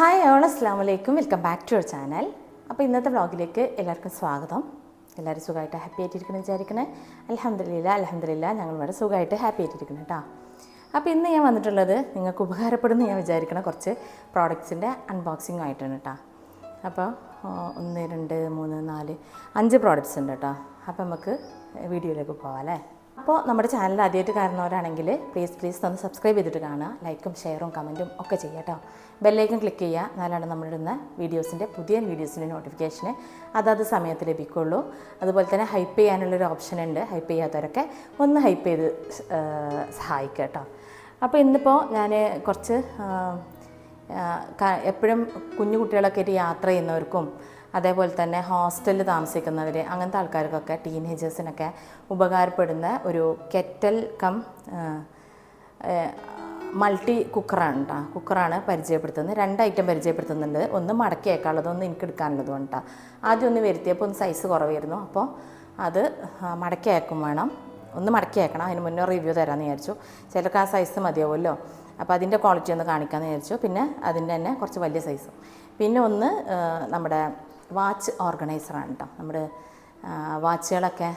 Hi all അസ്സാം വലൈക്കും welcome back to your channel അപ്പോൾ ഇന്നത്തെ വ്ളോഗിലേക്ക് എല്ലാവർക്കും സ്വാഗതം. എല്ലാവരും സുഖമായിട്ട് ഹാപ്പി ആയിട്ടിരിക്കണം വിചാരിക്കണേ അലഹമില്ല അലഹമില്ല ഞങ്ങൾ ഇവിടെ സുഖമായിട്ട് ഹാപ്പി ആയിട്ടിരിക്കണം കേട്ടോ അപ്പോൾ ഇന്ന് ഞാൻ വന്നിട്ടുള്ളത് നിങ്ങൾക്ക് ഉപകാരപ്പെടുന്ന ഞാൻ വിചാരിക്കണ കുറച്ച് പ്രോഡക്റ്റ്സിന്റെ അൺബോക്സിംഗ് ആയിട്ടാണ് കേട്ടോ അപ്പോൾ ഒന്ന് രണ്ട് മൂന്ന് നാല് അഞ്ച് പ്രോഡക്റ്റ്സ് ഉണ്ട് കേട്ടോ അപ്പോൾ നമുക്ക് വീഡിയോയിലേക്ക് പോവാം അല്ലേ? അപ്പോൾ നമ്മുടെ ചാനൽ ആദ്യമായിട്ട് കാണുന്നവരാണെങ്കിൽ പ്ലീസ് പ്ലീസ് ഒന്ന് സബ്സ്ക്രൈബ് ചെയ്തിട്ട് കാണുക. ലൈക്കും ഷെയറും കമന്റും ഒക്കെ ചെയ്യുക കേട്ടോ ബെല്ലൈക്കൻ ക്ലിക്ക് ചെയ്യുക. എന്നാലാണ് നമ്മളിടുന്ന വീഡിയോസിന്റെ പുതിയ വീഡിയോസിന്റെ നോട്ടിഫിക്കേഷൻ അതാത് സമയത്ത് ലഭിക്കുള്ളൂ. അതുപോലെ തന്നെ ഹൈപ്പ് ചെയ്യാനുള്ളൊരു ഓപ്ഷൻ ഉണ്ട്. ഹൈപ്പ് ചെയ്യാത്തവരൊക്കെ ഒന്ന് ഹൈപ്പ് ചെയ്ത് സഹായിക്കുക കേട്ടോ അപ്പോൾ ഇന്നിപ്പോൾ ഞാൻ കുറച്ച് എപ്പോഴും കുഞ്ഞു കുട്ടികളൊക്കെ ആയിട്ട് യാത്ര ചെയ്യുന്നവർക്കും അതേപോലെ തന്നെ ഹോസ്റ്റലിൽ താമസിക്കുന്നവർ അങ്ങനത്തെ ആൾക്കാർക്കൊക്കെ ടീനേജേഴ്സിനൊക്കെ ഉപകാരപ്പെടുന്ന ഒരു കെറ്റൽ കം മൾട്ടി കുക്കറാണ് കേട്ടോ കുക്കറാണ് പരിചയപ്പെടുത്തുന്നത്. രണ്ട് ഐറ്റം പരിചയപ്പെടുത്തുന്നുണ്ട്. ഒന്ന് മടക്കി അയക്കാനുള്ളത് ഒന്ന് എനിക്ക് എടുക്കാനുള്ളതും കേട്ടോ ആദ്യം ഒന്ന് വരുത്തിയപ്പോൾ ഒന്ന് സൈസ് കുറവായിരുന്നു. അപ്പോൾ അത് മടക്കിയേക്കും വേണം. ഒന്ന് മടക്കിയേക്കണം. അതിന് മുന്നേ റിവ്യൂ തരാമെന്ന് വിചാരിച്ചു. ചിലർക്ക് ആ സൈസ് മതിയാവുമല്ലോ. അപ്പോൾ അതിന്റെ ക്വാളിറ്റി ഒന്ന് കാണിക്കാമെന്ന് വിചാരിച്ചു. പിന്നെ അതിന്റെ തന്നെ കുറച്ച് വലിയ സൈസും. പിന്നെ ഒന്ന് നമ്മുടെ വാച്ച് ഓർഗനൈസറാണ് കേട്ടോ നമ്മുടെ വാച്ചുകളൊക്കെ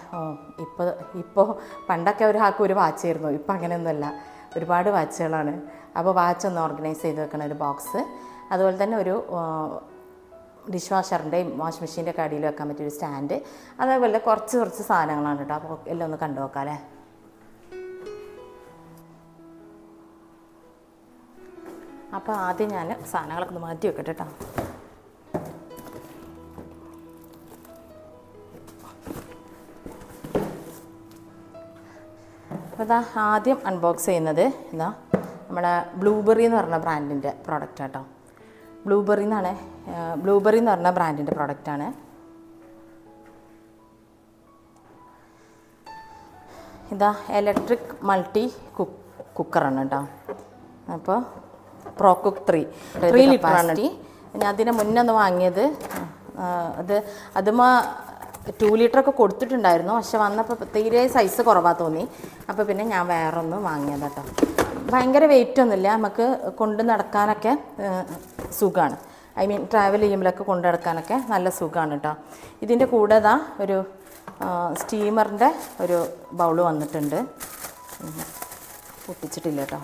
ഇപ്പോൾ ഇപ്പോൾ പണ്ടൊക്കെ ഒരു ആൾക്ക് ഒരു വാച്ചായിരുന്നു ഇപ്പോൾ അങ്ങനെയൊന്നുമല്ല. ഒരുപാട് വാച്ചുകളാണ്. അപ്പോൾ വാച്ച് ഒന്ന് ഓർഗനൈസ് ചെയ്ത് വെക്കണ ഒരു ബോക്സ്. അതുപോലെ തന്നെ ഒരു ഡിഷ് വാഷറിന്റെയും വാഷ് മെഷീന്റെ ഒക്കെ വെക്കാൻ പറ്റിയൊരു സ്റ്റാൻഡ്. അതേപോലെ കുറച്ച് കുറച്ച് സാധനങ്ങളാണ് കേട്ടോ അപ്പോൾ എല്ലാം ഒന്ന് കണ്ടു അല്ലേ? അപ്പോൾ ആദ്യം ഞാൻ സാധനങ്ങളൊക്കെ ഒന്ന് മാറ്റി വെക്കട്ടെ കേട്ടോ അപ്പോൾ ഇതാ ആദ്യം അൺബോക്സ് ചെയ്യുന്നത് ഇതാ നമ്മുടെ ബ്ലൂബെറി എന്ന് പറഞ്ഞ ബ്രാൻഡിന്റെ പ്രോഡക്റ്റ് കേട്ടോ ബ്ലൂബെറി എന്നാണ് ബ്ലൂബെറി എന്ന് പറഞ്ഞ ബ്രാൻഡിന്റെ പ്രോഡക്റ്റാണ് ഇതാ ഇലക്ട്രിക് മൾട്ടി കുക്ക് കുക്കറാണ് കേട്ടോ അപ്പോൾ പ്രോ കുക്ക് ത്രീ ത്രീ ലിറ്ററാണ് ഞാൻ അതിന് മുന്നേ ഒന്ന് വാങ്ങിയത് അത് അതുമാ ടു ലിറ്ററൊക്കെ കൊടുത്തിട്ടുണ്ടായിരുന്നു. പക്ഷെ വന്നപ്പോൾ തീരെ സൈസ് കുറവാ തോന്നി. അപ്പോൾ പിന്നെ ഞാൻ വേറെ ഒന്ന് വാങ്ങിയത് കേട്ടോ ഭയങ്കര വെയിറ്റ് ഒന്നുമില്ല. നമുക്ക് കൊണ്ട് നടക്കാനൊക്കെ സുഖമാണ് ഐ മീൻ ട്രാവൽ ചെയ്യുമ്പോഴൊക്കെ കൊണ്ട് നടക്കാനൊക്കെ നല്ല സുഖമാണ് കേട്ടോ ഇതിന്റെ കൂടെ ഇതാ ഒരു സ്റ്റീമറിന്റെ ഒരു ബൗൾ വന്നിട്ടുണ്ട്. പൊട്ടിച്ചിട്ടില്ല കേട്ടോ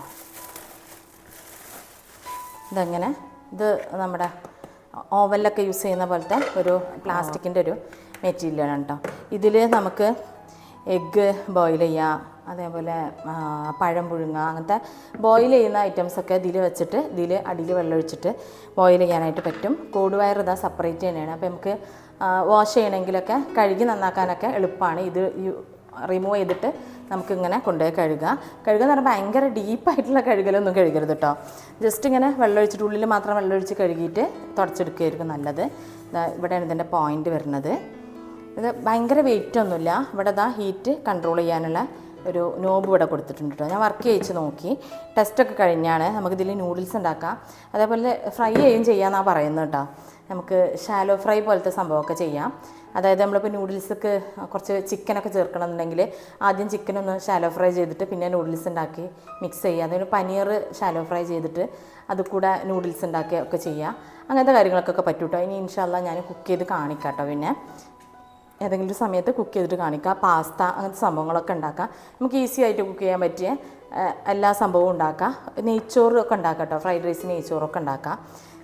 ഇതെങ്ങനെ? ഇത് നമ്മുടെ ഓവനിലൊക്കെ യൂസ് ചെയ്യുന്ന പോലത്തെ ഒരു പ്ലാസ്റ്റിക്കിന്റെ ഒരു മെറ്റീരിയലാണ് കേട്ടോ. ഇതിൽ നമുക്ക് എഗ്ഗ് ബോയിൽ ചെയ്യാം അതേപോലെ പഴം പുഴുങ്ങുക അങ്ങനത്തെ ബോയിൽ ചെയ്യുന്ന ഐറ്റംസൊക്കെ ഇതിൽ വെച്ചിട്ട് ഇതിൽ അടിയിൽ വെള്ളം ഒഴിച്ചിട്ട് ബോയിൽ ചെയ്യാനായിട്ട് പറ്റും. വയർ ഇതാ സെപ്പറേറ്റ് തന്നെയാണ്. അപ്പോൾ നമുക്ക് വാഷ് ചെയ്യണമെങ്കിലൊക്കെ കഴുകി നന്നാക്കാനൊക്കെ എളുപ്പമാണ് ഇത് റിമൂവ് ചെയ്തിട്ട് നമുക്കിങ്ങനെ കൊണ്ടുപോയി കഴുകുക കഴുകുക എന്ന് പറഞ്ഞാൽ ഭയങ്കര ഡീപ്പായിട്ടുള്ള കഴുകലൊന്നും കഴുകരുത് കേട്ടോ. ജസ്റ്റ് ഇങ്ങനെ വെള്ളമൊഴിച്ചിട്ട് ഉള്ളിൽ മാത്രം വെള്ളമൊഴിച്ച് കഴുകിയിട്ട് തുടച്ചെടുക്കുകയായിരിക്കും നല്ലത്. ഇവിടെയാണ് ഇതിന്റെ പോയിന്റ് വരുന്നത്. ഇത് ഭയങ്കര വെയിറ്റ് ഒന്നുമില്ല. ഇവിടെ ദാ ഹീറ്റ് കൺട്രോൾ ചെയ്യാനുള്ള ഒരു നോബ് ഇവിടെ കൊടുത്തിട്ടുണ്ട് കേട്ടോ ഞാൻ വർക്ക് ചെയ്യിച്ച് നോക്കി. ടെസ്റ്റൊക്കെ കഴിഞ്ഞാണ് നമുക്കിതിൽ നൂഡിൽസ് ഉണ്ടാക്കാം. അതേപോലെ ഫ്രൈ ചെയ്യുകയും ചെയ്യാമെന്നാണ് പറയുന്നത് കേട്ടോ നമുക്ക് ഷാലോ ഫ്രൈ പോലത്തെ സംഭവമൊക്കെ ചെയ്യാം. അതായത് നമ്മളിപ്പോൾ നൂഡിൽസൊക്കെ കുറച്ച് ചിക്കനൊക്കെ ചേർക്കണമെന്നുണ്ടെങ്കിൽ ആദ്യം ചിക്കനൊന്ന് ഷാലോ ഫ്രൈ ചെയ്തിട്ട് പിന്നെ നൂഡിൽസ് ഉണ്ടാക്കി മിക്സ് ചെയ്യുക. അതിന് പനീർ ഷാലോ ഫ്രൈ ചെയ്തിട്ട് അത് കൂടെ നൂഡിൽസ് ഉണ്ടാക്കി ഒക്കെ ചെയ്യുക അങ്ങനത്തെ കാര്യങ്ങളൊക്കെ പറ്റൂട്ടോ ഇനി ഇൻഷാല്ല ഞാൻ കുക്ക് ചെയ്ത് കാണിക്കാം കേട്ടോ പിന്നെ. ഏതെങ്കിലും ഒരു സമയത്ത് കുക്ക് ചെയ്തിട്ട് കാണിക്കുക പാസ്ത അങ്ങനത്തെ സംഭവങ്ങളൊക്കെ ഉണ്ടാക്കാം. നമുക്ക് ഈസി ആയിട്ട് കുക്ക് ചെയ്യാൻ പറ്റിയ എല്ലാ സംഭവവും ഉണ്ടാക്കാം. നെയ്ച്ചോറൊക്കെ ഉണ്ടാക്കാം കേട്ടോ. ഫ്രൈഡ് റൈസ് നെയ്ച്ചോറൊക്കെ ഉണ്ടാക്കാം.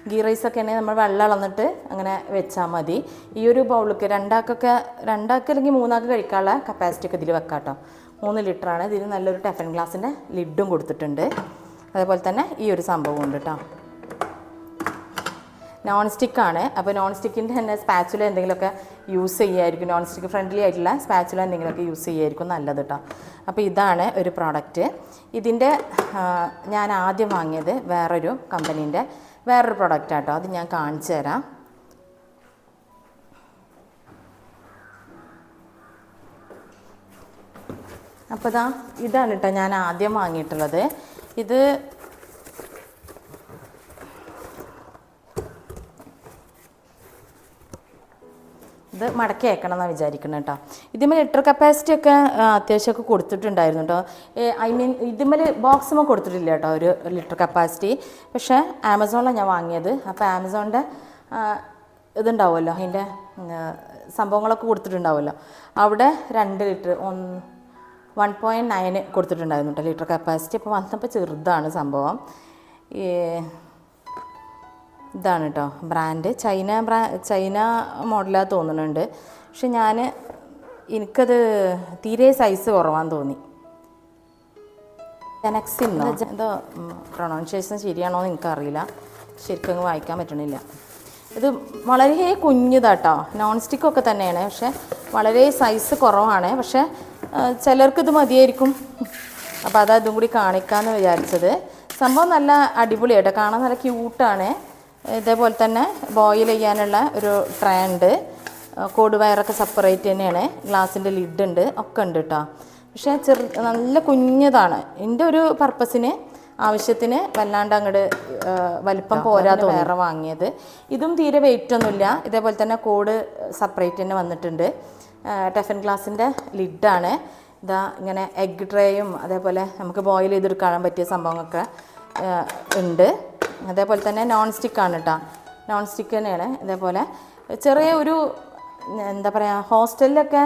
ഗീ റൈസൊക്കെ ആണെങ്കിൽ നമ്മൾ വെള്ളം ഇളന്നിട്ട് അങ്ങനെ വെച്ചാൽ മതി. ഈ ഒരു ബൗളിക്ക് രണ്ടാക്കൊക്കെ രണ്ടാൾക്ക് അല്ലെങ്കിൽ മൂന്നാൾക്ക് കഴിക്കാനുള്ള കപ്പാസിറ്റി ഒക്കെ ഇതിൽ വെക്കാം കേട്ടോ. മൂന്ന് ലിറ്ററാണ് ഇതിൽ നല്ലൊരു ടെഫൻ ഗ്ലാസിന്റെ ലിഡും കൊടുത്തിട്ടുണ്ട്. അതേപോലെ തന്നെ ഈ ഒരു സംഭവം ഉണ്ട് കേട്ടോ. നോൺ സ്റ്റിക്കാണ് അപ്പോൾ നോൺ സ്റ്റിക്കിന്റെ തന്നെ സ്പാച്ചുല എന്തെങ്കിലുമൊക്കെ യൂസ് ചെയ്യുമായിരിക്കും നോൺ സ്റ്റിക്ക് ഫ്രണ്ട്ലി ആയിട്ടുള്ള സ്പാച്ചുല എന്തെങ്കിലുമൊക്കെ യൂസ് ചെയ്യുമായിരിക്കും നല്ലത് കേട്ടോ അപ്പോൾ ഇതാണ് ഒരു പ്രോഡക്റ്റ് ഇതിന്റെ ഞാൻ ആദ്യം വാങ്ങിയത് വേറൊരു കമ്പനീന്റെ വേറൊരു പ്രോഡക്റ്റ് ആട്ടോ. അത് ഞാൻ കാണിച്ചു തരാം. അപ്പോൾ ഇതാ ഇതാണ് കേട്ടോ ഞാൻ ആദ്യം വാങ്ങിയിട്ടുള്ളത്. ഇത് മടക്കി അയക്കണം എന്നാണ് വിചാരിക്കുന്നത് കേട്ടോ ഇതിന്മേൽ ലിറ്റർ കപ്പാസിറ്റി ഒക്കെ അത്യാവശ്യമൊക്കെ കൊടുത്തിട്ടുണ്ടായിരുന്നു കേട്ടോ ഐ മീൻ ഇതിന്മേൽ ബോക്സുമ്പോൾ കൊടുത്തിട്ടില്ല കേട്ടോ ഒരു ലിറ്റർ കപ്പാസിറ്റി പക്ഷേ ആമസോണിലാണ് ഞാൻ വാങ്ങിയത്. അപ്പോൾ ആമസോണിന്റെ ഇതുണ്ടാവുമല്ലോ അതിന്റെ സംഭവങ്ങളൊക്കെ കൊടുത്തിട്ടുണ്ടാവുമല്ലോ. അവിടെ രണ്ട് ലിറ്റർ ഒന്ന് വൺ പോയിന്റ് നയൻ കൊടുത്തിട്ടുണ്ടായിരുന്നു കേട്ടോ ലിറ്റർ കപ്പാസിറ്റി അപ്പോൾ വന്നപ്പോൾ ചെറുതാണ് സംഭവം. ഈ ഇതാണ് കേട്ടോ ബ്രാൻഡ്. ചൈന ബ്രാ ചൈന മോഡലാ തോന്നുന്നുണ്ട്. പക്ഷെ ഞാൻ എനിക്കത് തീരെ സൈസ് കുറവാന്ന് തോന്നി. ജനക്സിന്നോ എന്തോ പ്രൊണൗൺസിയേഷൻ ശരിയാണോ എന്ന് എനിക്കറിയില്ല. ശരിക്കും വായിക്കാൻ പറ്റണില്ല ഇത് വളരെ കുഞ്ഞിതാട്ടോ നോൺ സ്റ്റിക്കൊക്കെ തന്നെയാണ്. പക്ഷെ വളരെ സൈസ് കുറവാണ്. പക്ഷെ ചിലർക്ക് ഇത് മതിയായിരിക്കും. അപ്പോൾ അത് അതും കൂടി കാണിക്കാമെന്ന് വിചാരിച്ചത്. സംഭവം നല്ല അടിപൊളിയായിട്ടോ കാണാൻ നല്ല ക്യൂട്ടാണ് ഇതേപോലെ തന്നെ ബോയിൽ ചെയ്യാനുള്ള ഒരു ട്രേ ഉണ്ട്. കോഡ് വയറൊക്കെ സെപ്പറേറ്റ് തന്നെയാണ്. ഗ്ലാസിന്റെ ലിഡ് ഉണ്ട്. ഒക്കെ ഉണ്ട് കേട്ടോ പക്ഷേ ചെറു നല്ല കുഞ്ഞതാണ്. എന്റെ ഒരു പർപ്പസിന് ആവശ്യത്തിന് വല്ലാണ്ട് അങ്ങോട്ട് വലിപ്പം പോരാതെ വേറെ വാങ്ങിയത്. ഇതും തീരെ വെയിറ്റ് ഒന്നുമില്ല. ഇതേപോലെ തന്നെ കോഡ് സെപ്പറേറ്റ് തന്നെ വന്നിട്ടുണ്ട്. ടെഫൻ ഗ്ലാസിന്റെ ലിഡാണ് ഇതാ ഇങ്ങനെ എഗ് ട്രേയും അതേപോലെ നമുക്ക് ബോയിൽ ചെയ്തെടുക്കാൻ പറ്റിയ സംഭവങ്ങളൊക്കെ ഉണ്ട്. അതേപോലെ തന്നെ നോൺ സ്റ്റിക്കാണ് കേട്ടോ നോൺ സ്റ്റിക്ക് തന്നെയാണ്. ഇതേപോലെ ചെറിയ ഒരു എന്താ പറയുക ഹോസ്റ്റലിലൊക്കെ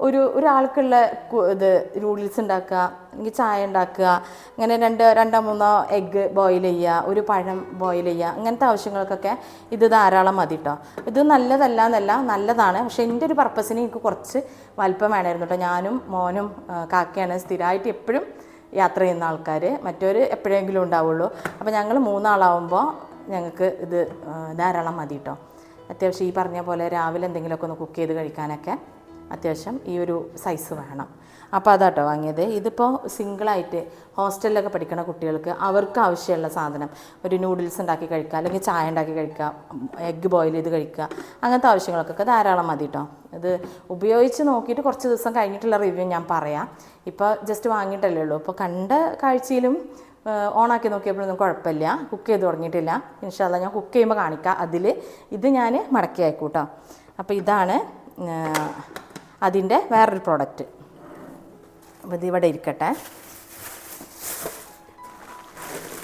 ഒരു ഒരാൾക്കുള്ള ഇത് നൂഡിൽസ് ഉണ്ടാക്കുക അല്ലെങ്കിൽ ചായ ഉണ്ടാക്കുക അങ്ങനെ രണ്ട് രണ്ടോ മൂന്നോ എഗ്ഗ് ബോയിൽ ചെയ്യുക ഒരു പഴം ബോയിൽ ചെയ്യുക അങ്ങനത്തെ ആവശ്യങ്ങൾക്കൊക്കെ ഇത് ധാരാളം മതി കേട്ടോ ഇത് നല്ലതല്ല എന്നല്ല നല്ലതാണ്. പക്ഷേ എന്റെ ഒരു പർപ്പസിന് എനിക്ക് കുറച്ച് വലിപ്പം വേണമായിരുന്നു കേട്ടോ ഞാനും മോനും കാക്കയാണ് സ്ഥിരമായിട്ട് എപ്പോഴും യാത്ര ചെയ്യുന്ന ആൾക്കാർ മറ്റൊരു എപ്പോഴെങ്കിലും ഉണ്ടാവുള്ളൂ. അപ്പോൾ ഞങ്ങൾ മൂന്നാളാവുമ്പോൾ ഞങ്ങൾക്ക് ഇത് ധാരാളം മതി കേട്ടോ അത്യാവശ്യം ഈ പറഞ്ഞ പോലെ രാവിലെ എന്തെങ്കിലുമൊക്കെ ഒന്ന് കുക്ക് ചെയ്ത് കഴിക്കാനൊക്കെ അത്യാവശ്യം ഈ ഒരു സൈസ് വേണം. അപ്പോൾ അതാട്ടോ വാങ്ങിയത്. ഇതിപ്പോൾ സിംഗിളായിട്ട് ഹോസ്റ്റലിലൊക്കെ പഠിക്കുന്ന കുട്ടികൾക്ക് അവർക്ക് ആവശ്യമുള്ള സാധനം. ഒരു നൂഡിൽസ് ഉണ്ടാക്കി കഴിക്കുക അല്ലെങ്കിൽ ചായ ഉണ്ടാക്കി കഴിക്കുക എഗ്ഗ് ബോയിൽ ചെയ്ത് കഴിക്കുക അങ്ങനത്തെ ആവശ്യങ്ങൾക്കൊക്കെ ധാരാളം മതി കേട്ടോ ഇത് ഉപയോഗിച്ച് നോക്കിയിട്ട് കുറച്ച് ദിവസം കഴിഞ്ഞിട്ടുള്ള റിവ്യൂ ഞാൻ പറയാം. ഇപ്പോൾ ജസ്റ്റ് വാങ്ങിയിട്ടല്ലേ ഉള്ളൂ. അപ്പോൾ കണ്ട കാഴ്ചയിലും ഓണാക്കി നോക്കിയപ്പോഴൊന്നും കുഴപ്പമില്ല. കുക്ക് ചെയ്ത് തുടങ്ങിയിട്ടില്ല. ഇൻഷാല്ല ഞാൻ കുക്ക് ചെയ്യുമ്പോൾ കാണിക്കാം. അതിൽ ഇത് ഞാൻ മടക്കി അയക്കൂട്ടോ അപ്പോൾ ഇതാണ് അതിന്റെ വേറൊരു പ്രോഡക്റ്റ് അപ്പോൾ ഇതിവിടെ ഇരിക്കട്ടെ.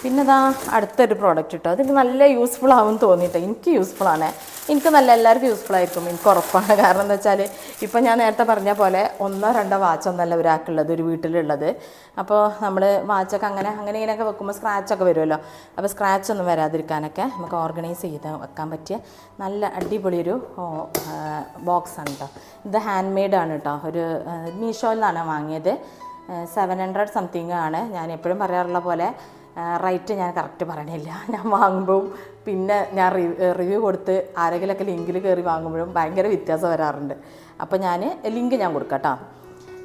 പിന്നെ ഇതാ അടുത്തൊരു പ്രോഡക്റ്റ് കിട്ടോ അതിന് നല്ല യൂസ്ഫുൾ ആവും തോന്നിയിട്ട്. എനിക്ക് യൂസ്ഫുൾ ആണ്. എനിക്ക് നല്ല എല്ലാവർക്കും യൂസ്ഫുൾ ആയിരിക്കും. എനിക്ക് ഉറപ്പാണ്. കാരണം എന്താ വെച്ചാൽ ഇപ്പം ഞാൻ നേരത്തെ പറഞ്ഞ പോലെ ഒന്നോ രണ്ടോ വാച്ച് ഒന്നല്ല ഒരാൾക്കുള്ളത് ഒരു വീട്ടിലുള്ളത്. അപ്പോൾ നമ്മൾ വാച്ചൊക്കെ അങ്ങനെ അങ്ങനെ ഇങ്ങനെയൊക്കെ വെക്കുമ്പോൾ സ്ക്രാച്ചൊക്കെ വരുമല്ലോ. അപ്പോൾ സ്ക്രാച്ച് ഒന്നും വരാതിരിക്കാനൊക്കെ നമുക്ക് ഓർഗനൈസ് ചെയ്ത് വെക്കാൻ പറ്റിയ നല്ല അടിപൊളിയൊരു ബോക്സാണ് കേട്ടോ ഇത് ഹാൻഡ് മെയ്ഡാണ് കേട്ടോ ഒരു മീഷോയിൽ നിന്നാണ് വാങ്ങിയത്. സെവൻ ഹൺഡ്രഡ് സംതിങ് ആണ്. ഞാൻ എപ്പോഴും പറയാറുള്ള പോലെ റേറ്റ് ഞാൻ കറക്റ്റ് പറയണില്ല. ഞാൻ വാങ്ങുമ്പോൾ പിന്നെ ഞാൻ റിവ്യൂ കൊടുത്ത് ആരെങ്കിലുമൊക്കെ ലിങ്കിൽ കയറി വാങ്ങുമ്പോഴും ഭയങ്കര വ്യത്യാസം വരാറുണ്ട്. അപ്പോൾ ഞാൻ ലിങ്ക് ഞാൻ കൊടുക്കാം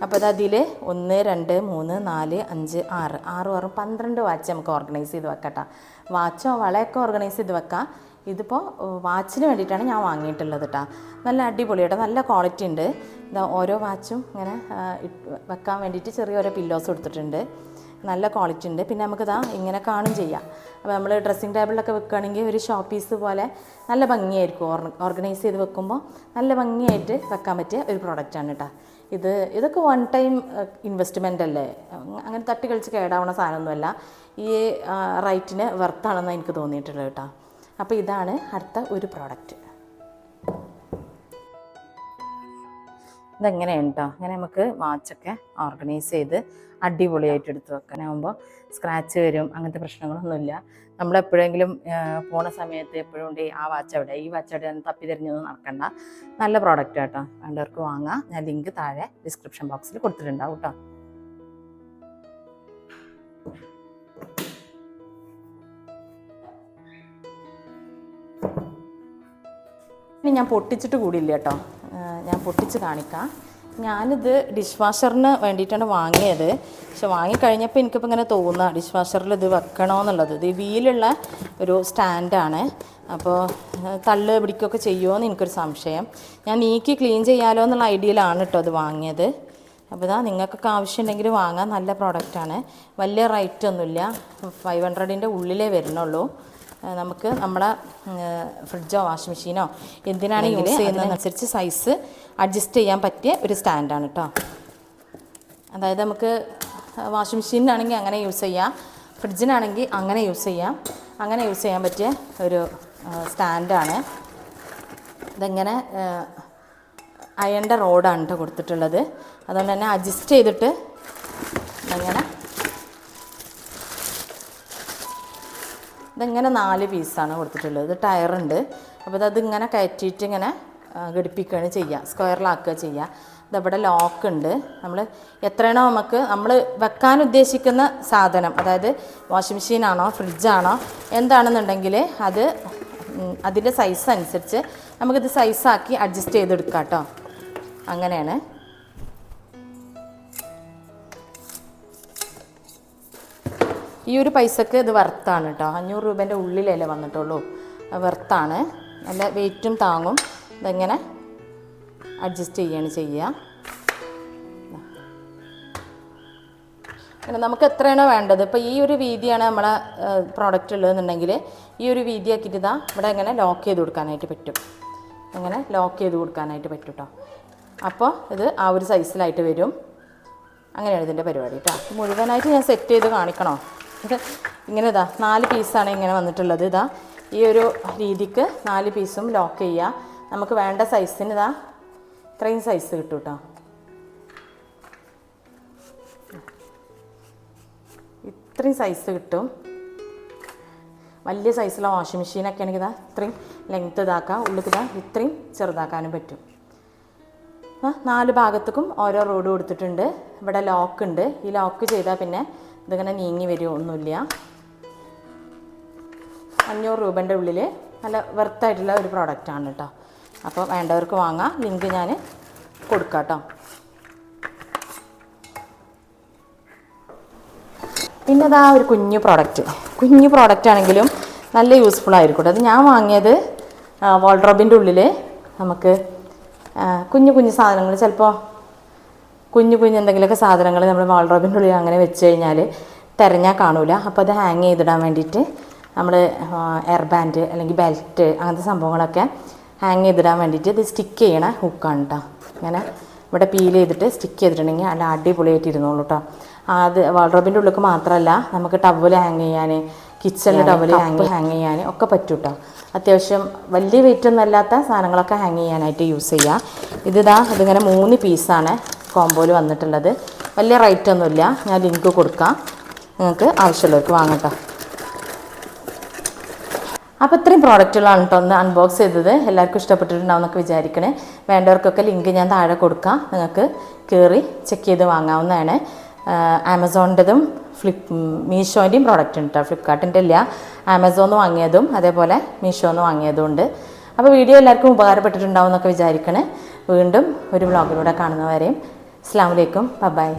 അപ്പോൾ അതിൽ ഒന്ന് രണ്ട് മൂന്ന് നാല് അഞ്ച് ആറ്. ആറ് ആറും പന്ത്രണ്ട് വാച്ച് നമുക്ക് ഓർഗനൈസ് ചെയ്ത് വെക്കാം വാച്ചോ വളയൊക്കെ ഓർഗനൈസ് ചെയ്ത് വെക്കാം. ഇതിപ്പോൾ വാച്ചിന് വേണ്ടിയിട്ടാണ് ഞാൻ വാങ്ങിയിട്ടുള്ളത് കേട്ടോ നല്ല അടിപൊളി കേട്ടോ നല്ല ക്വാളിറ്റി ഉണ്ട്. ഇതാ ഓരോ വാച്ചും ഇങ്ങനെ വെക്കാൻ വേണ്ടിയിട്ട് ചെറിയ ഓരോ പില്ലോസ് കൊടുത്തിട്ടുണ്ട് നല്ല ക്വാളിറ്റി ഉണ്ട്. പിന്നെ നമുക്കിതാ ഇങ്ങനെ കാണും ചെയ്യാം. അപ്പോൾ നമ്മൾ ഡ്രസ്സിങ് ടേബിളിലൊക്കെ വെക്കുകയാണെങ്കിൽ ഒരു ഷോ പീസ് പോലെ നല്ല ഭംഗിയായിരിക്കും. ഓർഗനൈസ് ചെയ്ത് വെക്കുമ്പോൾ നല്ല ഭംഗിയായിട്ട് വെക്കാൻ പറ്റിയ ഒരു പ്രോഡക്റ്റാണ് കേട്ടോ ഇത് ഇതൊക്കെ വൺ ടൈം ഇൻവെസ്റ്റ്മെന്റ് അല്ലേ? അങ്ങനെ തട്ടി കളിച്ച് കേടാവുന്ന സാധനമൊന്നുമല്ല. ഈ റൈറ്റിന് വെർത്താണെന്ന് എനിക്ക് തോന്നിയിട്ടുള്ളത് കേട്ടോ അപ്പോൾ ഇതാണ് അടുത്ത ഒരു പ്രോഡക്റ്റ് ഇതെങ്ങനെയാണ് കേട്ടോ അങ്ങനെ നമുക്ക് വാച്ചൊക്കെ ഓർഗനൈസ് ചെയ്ത് അടിപൊളിയായിട്ട് എടുത്ത് വെക്കാനാകുമ്പോൾ സ്ക്രാച്ച് വരും അങ്ങനത്തെ പ്രശ്നങ്ങളൊന്നുമില്ല. നമ്മളെപ്പോഴെങ്കിലും പോണ സമയത്ത് എപ്പോഴും ഉണ്ട് ആ വാച്ച് അവിടെ ഈ വാച്ച് എന്ന് തപ്പി തിരിഞ്ഞൊന്നും നടക്കണ്ട. നല്ല പ്രോഡക്റ്റ് കേട്ടോ വേണ്ടവർക്ക് വാങ്ങാം. ഞാൻ ലിങ്ക് താഴെ ഡിസ്ക്രിപ്ഷൻ ബോക്സിൽ കൊടുത്തിട്ടുണ്ടാവും കേട്ടോ ഇനി ഞാൻ പൊട്ടിച്ചിട്ട് കൂടിയില്ല കേട്ടോ ഞാൻ പൊട്ടിച്ച് കാണിക്കാം. ഞാനിത് ഡിഷ് വാഷറിന് വേണ്ടിയിട്ടാണ് വാങ്ങിയത്. പക്ഷെ വാങ്ങിക്കഴിഞ്ഞപ്പോൾ എനിക്കിപ്പോൾ ഇങ്ങനെ തോന്നുക ഡിഷ് വാഷറിൽ ഇത് വെക്കണമെന്നുള്ളത് ഇത് വീലുള്ള ഒരു സ്റ്റാൻഡാണ്. അപ്പോൾ തള്ള് പിടിക്കുകയൊക്കെ ചെയ്യുമോ എന്ന് എനിക്കൊരു സംശയം. ഞാൻ നീക്കി ക്ലീൻ ചെയ്യാലോ എന്നുള്ള ഐഡിയയിലാണ് കേട്ടോ അത് വാങ്ങിയത്. അപ്പോൾ ഇതാ നിങ്ങൾക്കൊക്കെ ആവശ്യമുണ്ടെങ്കിൽ വാങ്ങാൻ നല്ല പ്രോഡക്റ്റാണ് വലിയ റേറ്റ് ഒന്നുമില്ല. ഫൈവ് ഹൺഡ്രഡിന്റെ ഉള്ളിലേ വരുന്നുള്ളൂ. നമുക്ക് നമ്മുടെ ഫ്രിഡ്ജോ വാഷിംഗ് മെഷീനോ എന്തിനാണ് യൂസ് ചെയ്യുന്നതിനനുസരിച്ച് സൈസ് അഡ്ജസ്റ്റ് ചെയ്യാൻ പറ്റിയ ഒരു സ്റ്റാൻഡാണ് കേട്ടോ. അതായത് നമുക്ക് വാഷിംഗ് മെഷീനാണെങ്കിൽ അങ്ങനെ യൂസ് ചെയ്യാം. ഫ്രിഡ്ജിനാണെങ്കിൽ അങ്ങനെ യൂസ് ചെയ്യാം. അങ്ങനെ യൂസ് ചെയ്യാൻ പറ്റിയ ഒരു സ്റ്റാൻഡാണ്. ഇതെങ്ങനെ അയണ്ട റോഡാണ് കേട്ടോ കൊടുത്തിട്ടുള്ളത്. അതുകൊണ്ട് തന്നെ അഡ്ജസ്റ്റ് ചെയ്തിട്ട് ഇങ്ങനെ ഇതിങ്ങനെ നാല് പീസാണ് കൊടുത്തിട്ടുള്ളത്. ഇത് ടയറുണ്ട്. അപ്പോൾ ഇത് അതിങ്ങനെ കയറ്റിയിട്ട് ഇങ്ങനെ ഘടിപ്പിക്കുകയാണ് ചെയ്യുക സ്ക്വയറിലാക്കുക ചെയ്യുക ഇതവിടെ ലോക്ക് ഉണ്ട്. നമ്മൾ എത്രയാണോ നമുക്ക് നമ്മൾ വെക്കാൻ ഉദ്ദേശിക്കുന്ന സാധനം അതായത് വാഷിംഗ് മെഷീനാണോ ഫ്രിഡ്ജാണോ എന്താണെന്നുണ്ടെങ്കിൽ അത് അതിന്റെ സൈസ് അനുസരിച്ച് നമുക്കിത് സൈസാക്കി അഡ്ജസ്റ്റ് ചെയ്തെടുക്കാം കേട്ടോ. അങ്ങനെയാണ്. ഈ ഒരു പൈസക്ക് ഇത് വർത്താണ് കേട്ടോ അഞ്ഞൂറ് രൂപേന്റെ ഉള്ളിലല്ലേ വന്നിട്ടുള്ളൂ. വർത്താണ് നല്ല വെയിറ്റും താങ്ങും. ഇതെങ്ങനെ അഡ്ജസ്റ്റ് ചെയ്യാണ് ചെയ്യുക പിന്നെ നമുക്ക് എത്രയാണോ വേണ്ടത്? ഇപ്പോൾ ഈ ഒരു വീതിയാണ് നമ്മളെ പ്രോഡക്റ്റ് ഉള്ളതെന്നുണ്ടെങ്കിൽ ഈ ഒരു വീതി ആക്കിയിട്ട് ഇതാ ഇവിടെ ഇങ്ങനെ ലോക്ക് ചെയ്ത് കൊടുക്കാനായിട്ട് പറ്റും. അങ്ങനെ ലോക്ക് ചെയ്ത് കൊടുക്കാനായിട്ട് പറ്റും കേട്ടോ അപ്പോൾ ഇത് ആ ഒരു സൈസിലായിട്ട് വരും. അങ്ങനെയാണ് ഇതിന്റെ പരിപാടി കേട്ടോ മുഴുവനായിട്ട് ഞാൻ സെറ്റ് ചെയ്ത് കാണിക്കണോ? ഇത് ഇങ്ങനെ ഇതാ നാല് പീസാണ് ഇങ്ങനെ വന്നിട്ടുള്ളത് ഇതാ. ഈ ഒരു രീതിക്ക് നാല് പീസും ലോക്ക് ചെയ്യുക നമുക്ക് വേണ്ട സൈസിന് ഇതാ ഇത്രയും സൈസ് കിട്ടും കേട്ടോ ഇത്രയും സൈസ് കിട്ടും. വലിയ സൈസുള്ള വാഷിംഗ് മെഷീനൊക്കെ ആണെങ്കിൽ ഇതാ ഇത്രയും ലെങ്ത് ഇതാക്കാം. ഉള്ളിൽ ഇതാ ഇത്രയും ചെറുതാക്കാനും പറ്റും. നാല് ഭാഗത്തേക്കും ഓരോ റോഡ് കൊടുത്തിട്ടുണ്ട്. ഇവിടെ ലോക്ക് ഉണ്ട്. ഈ ലോക്ക് ചെയ്താൽ പിന്നെ ഇതിങ്ങനെ നീങ്ങി വരുമോ ഒന്നുമില്ല. അഞ്ഞൂറ് രൂപേന്റെ ഉള്ളിൽ നല്ല വെർത്തായിട്ടുള്ള ഒരു പ്രോഡക്റ്റാണ് കേട്ടോ അപ്പോൾ വേണ്ടവർക്ക് വാങ്ങാം. ലിങ്ക് ഞാൻ കൊടുക്കാം കേട്ടോ പിന്നെ അതാ ഒരു കുഞ്ഞു പ്രോഡക്റ്റ് കുഞ്ഞു പ്രോഡക്റ്റ് ആണെങ്കിലും നല്ല യൂസ്ഫുൾ ആയിരിക്കും അത് ഞാൻ വാങ്ങിയത് വാൾഡ്രോബിന്റെ ഉള്ളിൽ നമുക്ക് കുഞ്ഞു കുഞ്ഞു സാധനങ്ങൾ. ചിലപ്പോൾ കുഞ്ഞു കുഞ്ഞു എന്തെങ്കിലുമൊക്കെ സാധനങ്ങൾ നമ്മൾ വാൾറോബിന്റെ ഉള്ളിൽ അങ്ങനെ വെച്ച് കഴിഞ്ഞാൽ തിരഞ്ഞാൽ കാണൂല. അപ്പോൾ അത് ഹാങ് ചെയ്തിടാൻ വേണ്ടിയിട്ട് നമ്മൾ എയർ ബാൻഡ് അല്ലെങ്കിൽ ബെൽറ്റ് അങ്ങനത്തെ സംഭവങ്ങളൊക്കെ ഹാങ് ചെയ്തിടാൻ വേണ്ടിയിട്ട് ഇത് സ്റ്റിക്ക് ചെയ്യണ ഹുക്കാണ് കേട്ടോ ഇങ്ങനെ ഇവിടെ പീൽ ചെയ്തിട്ട് സ്റ്റിക്ക് ചെയ്തിട്ടുണ്ടെങ്കിൽ അല്ല അടിപൊളിയായിട്ട് ഇരുന്നോളൂ കേട്ടോ അത് വാൾറോബിന്റെ ഉള്ളിലേക്ക് മാത്രമല്ല നമുക്ക് ടവൽ ഹാങ് ചെയ്യാൻ കിച്ചണിൽ ടവൽ ഹാങ് ഹാങ് ചെയ്യാൻ ഒക്കെ പറ്റും കേട്ടോ അത്യാവശ്യം വലിയ വെയിറ്റ് ഒന്നും അല്ലാത്ത സാധനങ്ങളൊക്കെ ഹാങ് ചെയ്യാനായിട്ട് യൂസ് ചെയ്യുക ഇതിതാ ഇതിങ്ങനെ മൂന്ന് പീസാണ് കോമ്പോയിൽ വന്നിട്ടുള്ളത്. വലിയ റേറ്റ് ഒന്നുമില്ല. ഞാൻ ലിങ്ക് കൊടുക്കാം. നിങ്ങൾക്ക് ആവശ്യമുള്ളവർക്ക് വാങ്ങട്ടോ അപ്പോൾ ഇത്രയും പ്രോഡക്റ്റുകളാണ് കേട്ടോ ഒന്ന് അൺബോക്സ് ചെയ്തത്. എല്ലാവർക്കും ഇഷ്ടപ്പെട്ടിട്ടുണ്ടാവും എന്നൊക്കെ വിചാരിക്കണേ. വേണ്ടവർക്കൊക്കെ ലിങ്ക് ഞാൻ താഴെ കൊടുക്കാം. നിങ്ങൾക്ക് കയറി ചെക്ക് ചെയ്ത് വാങ്ങാവുന്നതാണ്. ആമസോണിന്റെതും ഫ്ലിപ്പ് മീഷോന്റെയും പ്രോഡക്റ്റ് ഉണ്ട് കേട്ടോ ഫ്ലിപ്പ്കാർട്ടിന്റെ ഇല്ല. ആമസോന്ന് വാങ്ങിയതും അതേപോലെ മീഷോന്ന് വാങ്ങിയതും ഉണ്ട് അപ്പോൾ വീഡിയോ എല്ലാവർക്കും ഉപകാരപ്പെട്ടിട്ടുണ്ടാവും എന്നൊക്കെ വിചാരിക്കണേ. വീണ്ടും ഒരു വ്ളോഗിലൂടെ കാണുന്നവരെയും അസ്സാം വലൈക്കും ബൈ